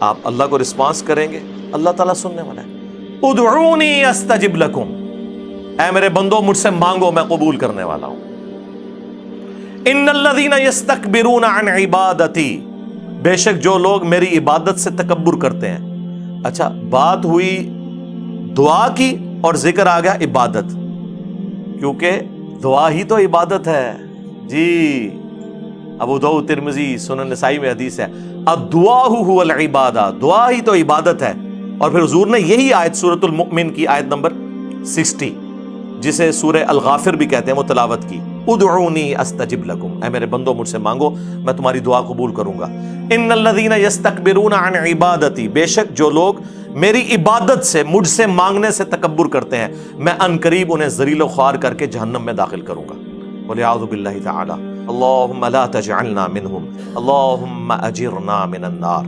آپ اللہ کو رسپانس کریں گے، اللہ تعالیٰ سننے والا ہے۔ ادعونی استجب لکم۔ اے میرے بندو، مجھ سے مانگو، میں قبول کرنے والا ہوں۔ ان الذین یستکبرون عن عبادتی۔ بے شک جو لوگ میری عبادت سے تکبر کرتے ہیں۔ اچھا بات ہوئی، دعا کی اور ذکر آ گیا عبادت۔ کیونکہ دعا ہی تو عبادت ہے۔ جی۔ ابو دو ترمزی سنن نسائی میں حدیث ہے الدعا هو العبادہ دعا ہی تو عبادت ہے۔ اور پھر حضور نے یہی آیت سورۃ المؤمن کی آیت نمبر 60 جسے سورہ الغافر بھی کہتے ہیں، وہ تلاوت کی۔ ادعونی استجب لکم۔ اے میرے بندو، مجھ سے مانگو، میں تمہاری دعا قبول کروں گا۔ ان الذین یستکبرون عن عبادتی، بے شک جو لوگ میری عبادت سے، مجھ سے مانگنے سے تکبر کرتے ہیں، میں ان قریب انہیں ذلیل و خوار کر کے جہنم میں داخل کروں گا۔ ولیعوذ باللہ تعالی۔ اللهم لا تجعلنا منهم. اللهم أجرنا من النار.